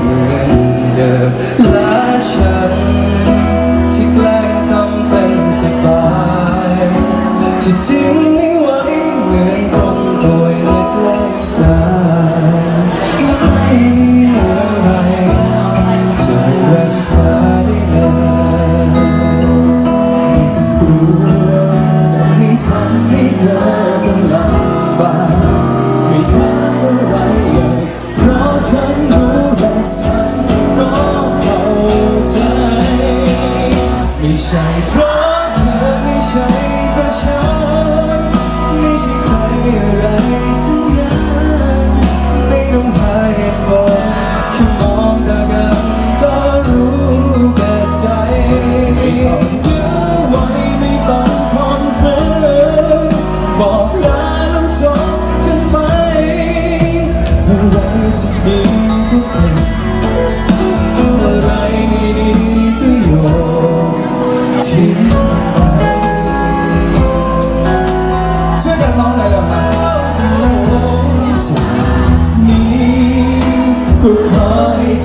เหมือนเดิมและฉัน ที่แกล้งทำเป็นสบายที่จริง เธอไม่ใช่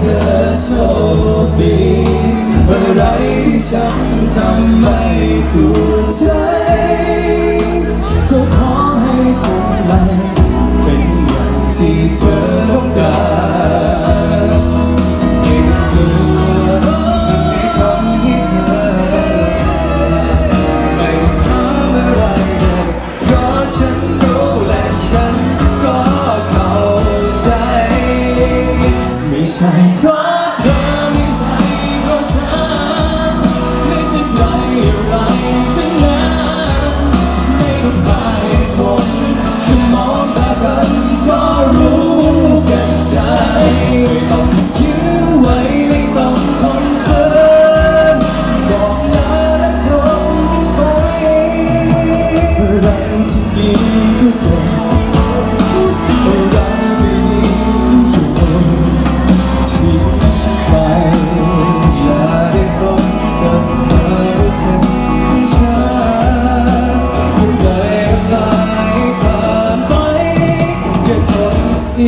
ธอโชคดีอะไรที่ฉันทำไม่ถูกใจ ก็ขอให้คงไม่เป็นอย่างที่เธอต้องการเก็บตัวที่ม่ทำให้เธอไม่ทำอะไรเลยเพฉัน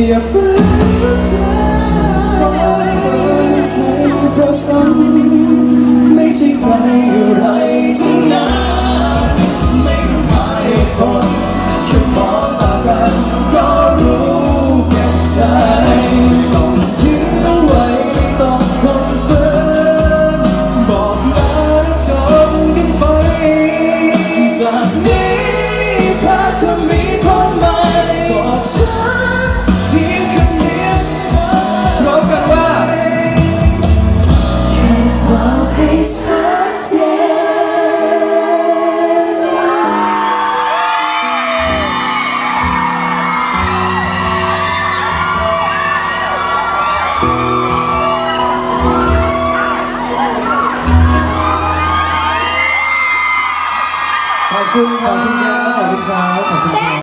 อย่าฝื คุณครัขอบคุณครับขอบคุณครับ